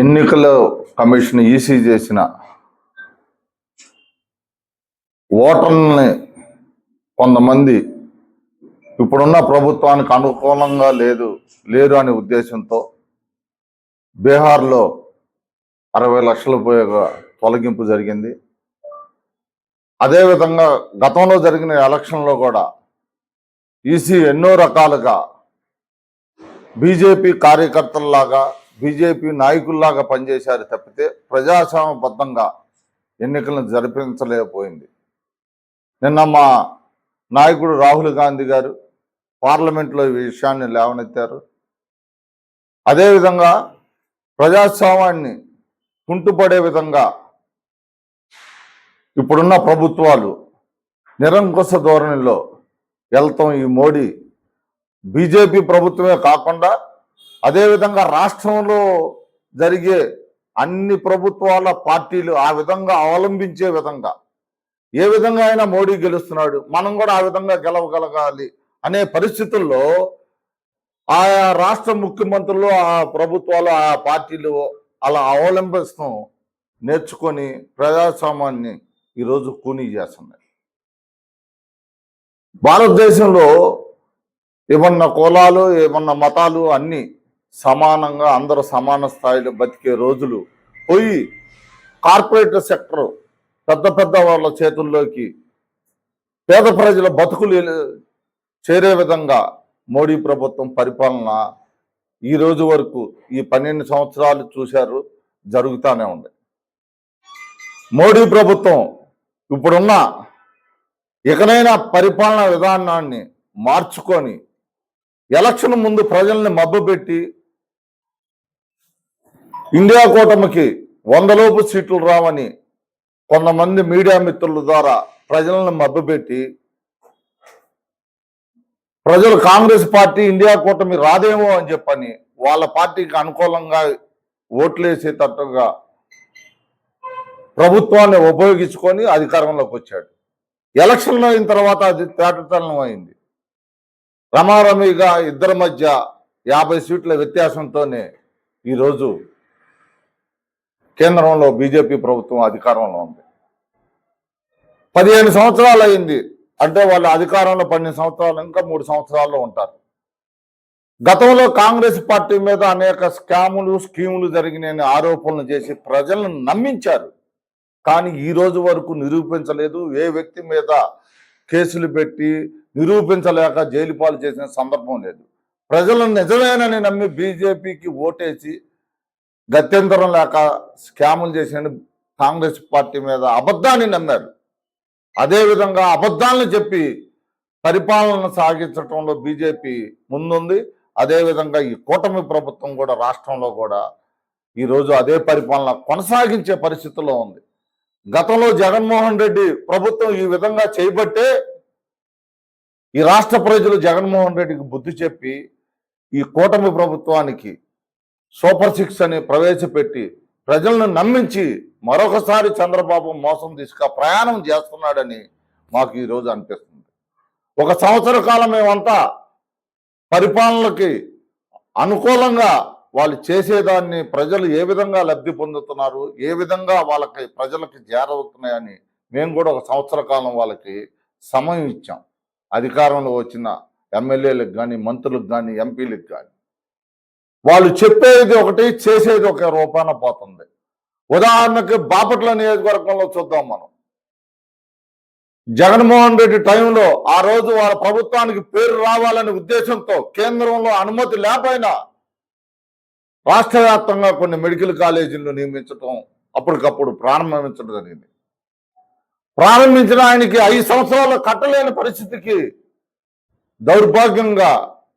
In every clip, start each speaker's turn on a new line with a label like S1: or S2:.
S1: ఎన్నికల commission EC చేసిన ఓటర్లని కొంతమంది ఇప్పుడున్న ప్రభుత్వానికి అనుకూలంగా లేదు లేరు అనే ఉద్దేశంతో బీహార్లో అరవై లక్షల ఉపయోగ తొలగింపు జరిగింది. అదేవిధంగా గతంలో జరిగిన ఎలక్షన్లో కూడా ఈసీ ఎన్నో రకాలుగా బీజేపీ కార్యకర్తల్లాగా బీజేపీ నాయకుల్లాగా పనిచేశారు తప్పితే ప్రజాస్వామ్యబద్ధంగా ఎన్నికలను జరిపించలేకపోయింది. నిన్న మా నాయకుడు రాహుల్ గాంధీ గారు పార్లమెంట్లో ఈ విషయాన్ని లేవనెత్తారు. అదేవిధంగా ప్రజాస్వామ్యాన్ని కుంటుపడే విధంగా ఇప్పుడున్న ప్రభుత్వాలు నిరంకుశ ధోరణిలో వెళ్తాం ఈ మోడీ. బీజేపీ ప్రభుత్వమే కాకుండా అదేవిధంగా రాష్ట్రంలో జరిగే అన్ని ప్రభుత్వాల పార్టీలు ఆ విధంగా అవలంబించే విధంగా ఏ విధంగా అయినా మోడీ గెలుస్తున్నాడు మనం కూడా ఆ విధంగా గెలవగలగాలి అనే పరిస్థితుల్లో ఆయా రాష్ట్ర ముఖ్యమంత్రులు ఆ ప్రభుత్వాలు ఆ పార్టీలు అలా అవలంబిస్తాం నేర్చుకొని ప్రజాస్వామ్యాన్ని ఈరోజు కూనీ చేస్తున్నాయి భారతదేశంలో ఏమన్నా కులాలు ఏమన్నా మతాలు అన్నీ సమానంగా అందరూ సమాన స్థాయిలో బతికే రోజులు పోయి కార్పొరేట్ సెక్టర్ పెద్ద పెద్ద వాళ్ళ చేతుల్లోకి పేద ప్రజల బతుకులు చేరే విధంగా మోడీ ప్రభుత్వం పరిపాలన ఈ రోజు వరకు ఈ పన్నెండు సంవత్సరాలు చూశారు జరుగుతూనే ఉంది. మోడీ ప్రభుత్వం ఇప్పుడున్న ఇకనైనా పరిపాలనా విధానాన్ని మార్చుకొని ఎలక్షన్ ముందు ప్రజల్ని మబ్బుపెట్టి ఇండియా కూటమికి వందలోపు సీట్లు రావని కొంతమంది మీడియా మిత్రుల ద్వారా ప్రజలను మబ్బుపెట్టి ప్రజలు కాంగ్రెస్ పార్టీ ఇండియా కూటమి రాదేమో అని చెప్పని వాళ్ళ పార్టీకి అనుకూలంగా ఓట్లేసేటట్టుగా ప్రభుత్వాన్ని ఉపయోగించుకొని అధికారంలోకి వచ్చాడు. ఎలక్షన్లు అయిన తర్వాత అది తేటతనం అయింది. రమారమిగా ఇద్దరి మధ్య యాభై సీట్ల వ్యత్యాసంతోనే ఈరోజు కేంద్రంలో బీజేపీ ప్రభుత్వం అధికారంలో ఉంది. పదిహేను సంవత్సరాలు అయింది. అంటే వాళ్ళు అధికారంలో పన్నెండు సంవత్సరాలు ఇంకా మూడు సంవత్సరాల్లో ఉంటారు. గతంలో కాంగ్రెస్ పార్టీ మీద అనేక స్కాములు స్కీములు జరిగినాయని ఆరోపణలు చేసి ప్రజలను నమ్మించారు. కానీ ఈ రోజు వరకు నిరూపించలేదు. ఏ వ్యక్తి మీద కేసులు పెట్టి నిరూపించలేక జైలు పాలు చేసిన సందర్భం లేదు. ప్రజలను నిజమేనని నమ్మి బీజేపీకి ఓటేసి గత్యంతరం లేక స్కాములు చేసిన కాంగ్రెస్ పార్టీ మీద అబద్ధాన్ని నమ్మారు. అదేవిధంగా అబద్ధాలను చెప్పి పరిపాలన సాగించడంలో బీజేపీ ముందుంది. అదేవిధంగా ఈ కూటమి ప్రభుత్వం కూడా రాష్ట్రంలో కూడా ఈరోజు అదే పరిపాలన కొనసాగించే పరిస్థితిలో ఉంది. గతంలో జగన్మోహన్ రెడ్డి ప్రభుత్వం ఈ విధంగా చేయబట్టే ఈ రాష్ట్ర ప్రజలు జగన్మోహన్ రెడ్డికి బుద్ధి చెప్పి ఈ కూటమి ప్రభుత్వానికి సూపర్ సిక్స్ అని ప్రవేశపెట్టి ప్రజలను నమ్మించి మరొకసారి చంద్రబాబు మోసం తీసుక ప్రయాణం చేస్తున్నాడని మాకు ఈరోజు అనిపిస్తుంది. ఒక సంవత్సర కాలం మేమంతా పరిపాలనకి అనుకూలంగా వాళ్ళు చేసేదాన్ని ప్రజలు ఏ విధంగా లబ్ధి పొందుతున్నారు ఏ విధంగా వాళ్ళకి ప్రజలకి చేరవుతున్నాయని మేము కూడా ఒక సంవత్సర కాలం వాళ్ళకి సమయం ఇచ్చాం. అధికారంలో వచ్చిన ఎమ్మెల్యేలకు కానీ మంత్రులకు కానీ ఎంపీలకు కానీ వాళ్ళు చెప్పేది ఒకటి చేసేది ఒక రూపాన పోతుంది. ఉదాహరణకి బాపట్ల నియోజకవర్గంలో చూద్దాం మనం. జగన్మోహన్ రెడ్డి టైంలో ఆ రోజు వాళ్ళ ప్రభుత్వానికి పేరు రావాలనే ఉద్దేశంతో కేంద్రంలో అనుమతి లేకపోయినా రాష్ట్ర వ్యాప్తంగా కొన్ని మెడికల్ కాలేజీలను నియమించడం అప్పటికప్పుడు ప్రారంభించడం జరిగింది. ప్రారంభించిన ఆయనకి ఐదు సంవత్సరాలు కట్టలేని పరిస్థితికి దౌర్భాగ్యంగా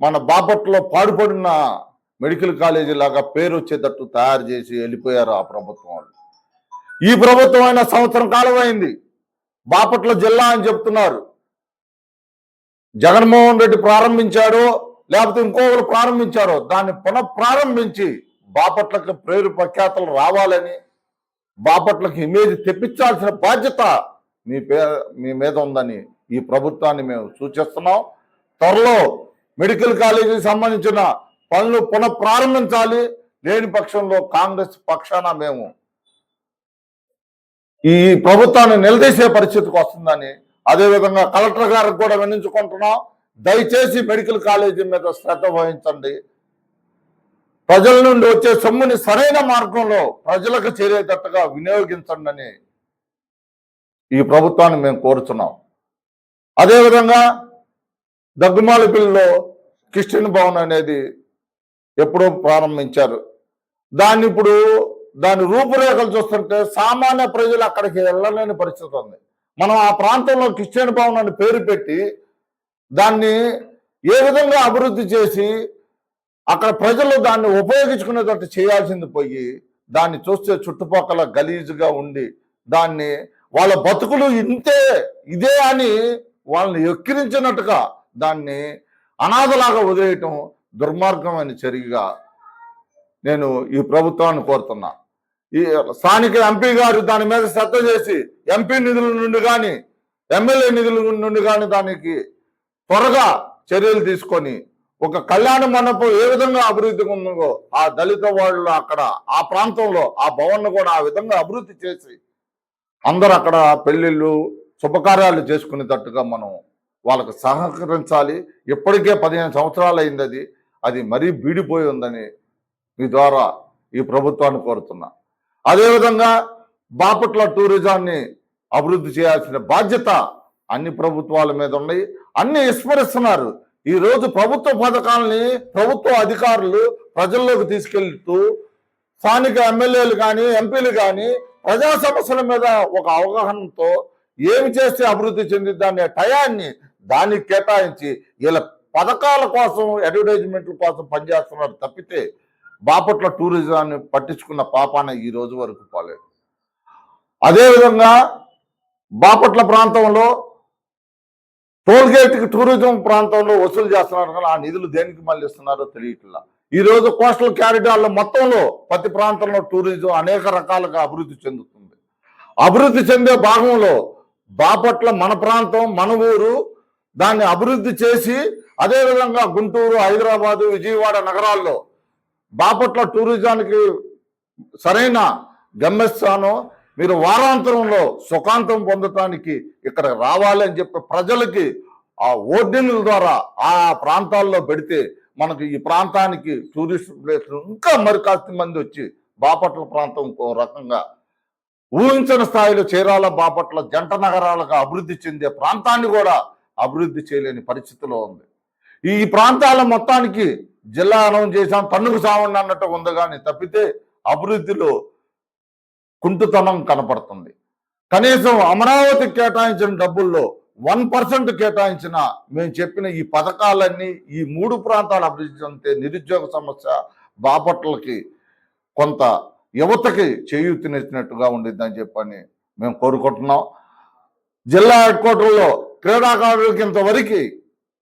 S1: మన బాపట్లో పాడుపడిన మెడికల్ కాలేజీ లాగా పేరు వచ్చేటట్టు తయారు చేసి వెళ్ళిపోయారు ఆ ప్రభుత్వం వాళ్ళు. ఈ ప్రభుత్వం అయిన సంవత్సరం కాలం అయింది బాపట్ల జిల్లా అని చెప్తున్నారు. జగన్మోహన్ రెడ్డి ప్రారంభించాడో. లేకపోతే ఇంకొకరు ప్రారంభించారో దాన్ని పునఃప్రారంభించి బాపట్లకు పేరు ప్రఖ్యాతలు రావాలని బాపట్లకు ఇమేజ్ తెప్పించాల్సిన బాధ్యత మీ పే మీ మీద ఉందని ఈ ప్రభుత్వాన్ని మేము సూచిస్తున్నాం. త్వరలో మెడికల్ కాలేజీకి సంబంధించిన పనులు పునఃప్రారంభించాలి. లేని పక్షంలో కాంగ్రెస్ పక్షాన మేము ఈ ప్రభుత్వాన్ని నిలదీసే పరిస్థితికి వస్తుందని అదేవిధంగా కలెక్టర్ గారికి కూడా వినించుకుంటున్నాం దయచేసి మెడికల్ కాలేజీ మీద శ్రద్ధ వహించండి. ప్రజల నుండి వచ్చే సొమ్ముని సరైన మార్గంలో ప్రజలకు చేరేటట్టుగా వినియోగించండి అని ఈ ప్రభుత్వాన్ని మేము కోరుతున్నాం అదేవిధంగా దగ్గుమాలిపిల్లిలో క్రిస్టియన్ భవన్ అనేది ఎప్పుడో ప్రారంభించారు. దాన్ని ఇప్పుడు దాని రూపురేఖలు చూస్తుంటే సామాన్య ప్రజలు అక్కడికి వెళ్ళలేని పరిస్థితి ఉంది. మనం ఆ ప్రాంతంలో క్రిస్టియన్ భవన్ అని పేరు పెట్టి దాన్ని ఏ విధంగా అభివృద్ధి చేసి అక్కడ ప్రజలు దాన్ని ఉపయోగించుకునేటట్టు చేయాల్సింది పోయి దాన్ని చూస్తే చుట్టుపక్కల గలీజుగా ఉండి దాన్ని వాళ్ళ బతుకులు ఇంతే ఇదే అని వాళ్ళని ఎక్కిరించినట్టుగా దాన్ని అనాథలాగా వదిలేయటం దుర్మార్గమైన చర్యగా నేను ఈ ప్రభుత్వాన్ని కోరుతున్నా. ఈ స్థానిక ఎంపీ గారు దాని మీద శ్రద్ధ చేసి ఎంపీ నిధుల నుండి కానీ ఎమ్మెల్యే నిధుల నుండి కానీ దానికి త్వరగా చర్యలు తీసుకొని ఒక కళ్యాణ మండపం ఏ విధంగా అభివృద్ధి ఉందో ఆ దళిత వాళ్ళు అక్కడ ఆ ప్రాంతంలో ఆ భవన్ను కూడా ఆ విధంగా అభివృద్ధి చేసి అందరూ అక్కడ పెళ్ళిళ్ళు శుభకార్యాలు చేసుకునేటట్టుగా మనం వాళ్ళకు సహకరించాలి. ఇప్పటికే పదిహేను సంవత్సరాలు అయింది అది. అది మరీ బీడిపోయి ఉందని మీ ద్వారా ఈ ప్రభుత్వాన్ని కోరుతున్నా. అదేవిధంగా బాపట్ల టూరిజాన్ని అభివృద్ధి చేయాల్సిన బాధ్యత అన్ని ప్రభుత్వాల మీద ఉన్నాయి. అన్ని విస్మరిస్తున్నారు. ఈ రోజు ప్రభుత్వ పథకాలని ప్రభుత్వ అధికారులు ప్రజల్లోకి తీసుకెళ్తూ స్థానిక ఎమ్మెల్యేలు కానీ ఎంపీలు కానీ ప్రజా సమస్యల మీద ఒక అవగాహనతో ఏమి చేస్తే అభివృద్ధి చెందిద్దా అనే టయాన్ని దానికి కేటాయించి వీళ్ళ పథకాల కోసం అడ్వర్టైజ్మెంట్ల కోసం పనిచేస్తున్నారు తప్పితే బాపట్ల టూరిజాన్ని పట్టించుకున్న పాపాన ఈ రోజు వరకు పోలేదు. అదేవిధంగా బాపట్ల ప్రాంతంలో టోల్గేట్కి టూరిజం ప్రాంతంలో వసూలు చేస్తున్నారు కానీ ఆ నిధులు దేనికి మళ్ళీ ఇస్తున్నారో తెలియట్లా. ఈ రోజు కోస్టల్ క్యారిడార్ల మొత్తంలో ప్రతి ప్రాంతంలో టూరిజం అనేక రకాలుగా అభివృద్ధి చెందుతుంది. అభివృద్ధి చెందే భాగంలో బాపట్ల మన ప్రాంతం మన ఊరు దాన్ని అభివృద్ధి చేసి అదేవిధంగా గుంటూరు హైదరాబాదు విజయవాడ నగరాల్లో బాపట్ల టూరిజానికి సరైన గమ్యస్థానం మీరు వారాంతరంలో సుఖాంతం పొందటానికి ఇక్కడ రావాలి అని చెప్పి ప్రజలకి ఆ ఓర్డినల ద్వారా ఆ ప్రాంతాల్లో పెడితే మనకు ఈ ప్రాంతానికి టూరిస్ట్ ప్లేస్ ఇంకా మరి కాస్త మంది వచ్చి బాపట్ల ప్రాంతం ఒక రకంగా ఊహించని స్థాయిలో చీరాల బాపట్ల జంట నగరాలుగా అభివృద్ధి చెందే ప్రాంతాన్ని కూడా అభివృద్ధి చేయలేని పరిస్థితిలో ఉంది. ఈ ప్రాంతాల మొత్తానికి జిల్లా అనౌన్స్ చేశాం పన్నుకు సావండి అన్నట్టు ఉంది కానీ తప్పితే అభివృద్ధిలో కుంటుతనం కనపడుతుంది. కనీసం అమరావతి కేటాయించిన డబ్బుల్లో వన్ పర్సెంట్ కేటాయించిన మేము చెప్పిన ఈ పథకాలన్నీ ఈ మూడు ప్రాంతాల అభివృద్ధి చెందితే నిరుద్యోగ సమస్య బాపట్లకి కొంత యువతకి చేయూతనిచ్చినట్టుగా ఉండిద్దని చెప్పని మేము కోరుకుంటున్నాం. జిల్లా హెడ్ క్వార్టర్లో క్రీడాకారులకి ఇంతవరకు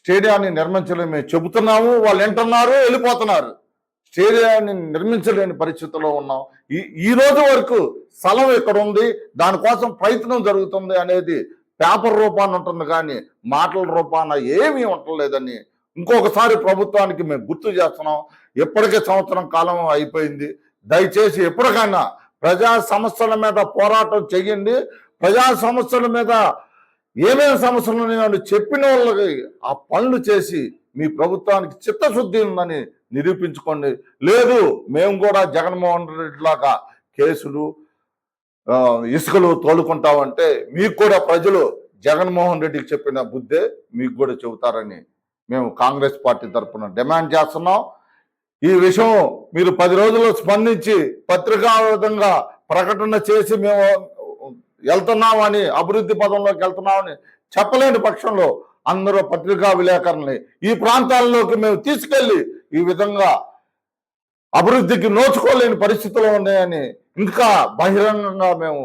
S1: స్టేడియాన్ని నిర్మించలేని మేము చెబుతున్నాము. వాళ్ళు వింటున్నారు వెళ్ళిపోతున్నారు. స్టేడియాన్ని నిర్మించలేని పరిస్థితిలో ఉన్నాం. ఈ ఈ రోజు వరకు స్థలం ఇక్కడ ఉంది. దానికోసం ప్రయత్నం జరుగుతుంది అనేది పేపర్ రూపాన్ని ఉంటుంది కానీ మాటల రూపాన ఏమీ ఉండలేదని ఇంకొకసారి ప్రభుత్వానికి మేము గుర్తు చేస్తున్నాం. ఇప్పటికే సంవత్సరం కాలం అయిపోయింది. దయచేసి ఎప్పటికైనా ప్రజా సమస్యల మీద పోరాటం చెయ్యండి ప్రజా సమస్యల మీద ఏమేమి సమస్యలు ఉన్నాయో చెప్పిన వాళ్ళకి ఆ పనులు చేసి మీ ప్రభుత్వానికి చిత్తశుద్ధి ఉందని నిరూపించుకోండి. లేదు మేము కూడా జగన్మోహన్ రెడ్డి లాగా కేసులు ఇసుకలు తోలుకుంటామంటే మీకు కూడా ప్రజలు జగన్మోహన్ రెడ్డికి చెప్పిన బుద్ధే మీకు కూడా చెబుతారని మేము కాంగ్రెస్ పార్టీ తరఫున డిమాండ్ చేస్తున్నాం. ఈ విషయం మీరు పది రోజుల్లో స్పందించి పత్రికా విధంగా ప్రకటన చేసి మేము వెళ్తున్నామని అభివృద్ధి పదంలోకి వెళ్తున్నామని చెప్పలేని పక్షంలో అందరూ పత్రికా విలేకరులని ఈ ప్రాంతాల్లోకి మేము తీసుకెళ్ళి ఈ విధంగా అభివృద్ధికి నోచుకోలేని పరిస్థితులు ఉన్నాయని ఇంకా బహిరంగంగా మేము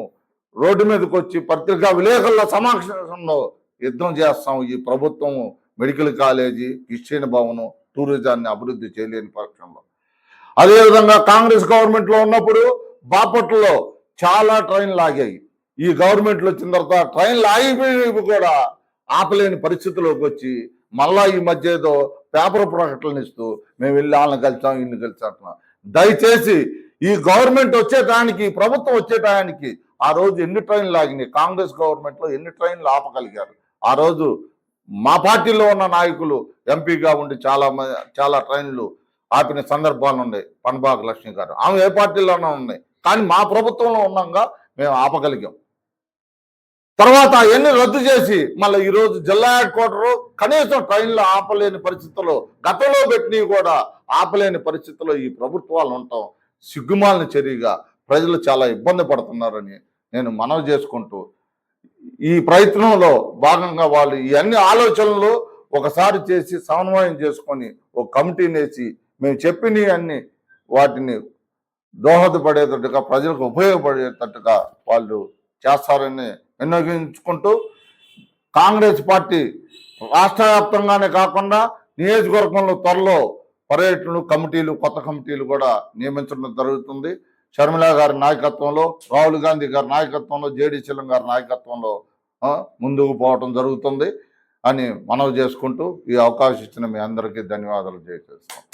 S1: రోడ్డు మీదకి వచ్చి పత్రికా విలేకరుల సమక్షంలో యుద్ధం చేస్తాం. ఈ ప్రభుత్వం మెడికల్ కాలేజీ కిషన్ భవనం టూరిజాన్ని అభివృద్ధి చేయలేని పక్షంలో. అదేవిధంగా కాంగ్రెస్ గవర్నమెంట్లో ఉన్నప్పుడు బాపట్లలో చాలా ట్రైన్లు ఆగాయి. ఈ గవర్నమెంట్లు వచ్చిన తర్వాత ట్రైన్లు ఆగిపోయి కూడా ఆపలేని పరిస్థితిలోకి వచ్చి మళ్ళా ఈ మధ్య ఏదో పేపర్ ప్రకటనలు ఇస్తూ మేము వెళ్ళి వాళ్ళని కలిసాం ఇల్లు కలిసాం. దయచేసి ఈ గవర్నమెంట్ వచ్చేటానికి ప్రభుత్వం వచ్చేటానికి ఆ రోజు ఎన్ని ట్రైన్లు ఆగినాయి కాంగ్రెస్ గవర్నమెంట్లో ఎన్ని ట్రైన్లు ఆపగలిగారు? ఆ రోజు మా పార్టీలో ఉన్న నాయకులు ఎంపీగా ఉండి చాలా చాలా ట్రైన్లు ఆపిన సందర్భాలు ఉన్నాయి. పనబాగ లక్ష్మి గారు. ఆమె ఏ పార్టీలోనే ఉన్నాయి. కానీ మా ప్రభుత్వంలో ఉన్నాగా మేము ఆపగలిగాం. తర్వాత అవన్నీ రద్దు చేసి మళ్ళీ ఈరోజు జిల్లా హెడ్ క్వార్టర్ కనీసం ట్రైన్లు ఆపలేని పరిస్థితుల్లో గతంలో పెట్టినవి కూడా ఆపలేని పరిస్థితుల్లో ఈ ప్రభుత్వాలు ఉంటాం సిగ్గుమాలిన చర్యగా ప్రజలు చాలా ఇబ్బంది పడుతున్నారని నేను మనవి చేసుకుంటూ ఈ ప్రయత్నంలో భాగంగా వాళ్ళు ఈ అన్ని ఆలోచనలు ఒకసారి చేసి సమన్వయం చేసుకొని ఒక కమిటీని వేసి మేము చెప్పినవి అన్ని వాటిని దోహదపడేటట్టుగా ప్రజలకు ఉపయోగపడేటట్టుగా వాళ్ళు చేస్తారని వినియోగించుకుంటూ కాంగ్రెస్ పార్టీ రాష్ట్ర వ్యాప్తంగానే కాకుండా నియోజకవర్గంలో త్వరలో పర్యటనలు కమిటీలు కొత్త కమిటీలు కూడా నియమించడం జరుగుతుంది. షర్మిల గారి నాయకత్వంలో రాహుల్ గాంధీ గారి నాయకత్వంలో జేడీ చిలం గారి నాయకత్వంలో ముందుకు పోవటం జరుగుతుంది అని మనవి చేసుకుంటూ ఈ అవకాశం ఇచ్చిన మీ అందరికీ ధన్యవాదాలు చేసేస్తాం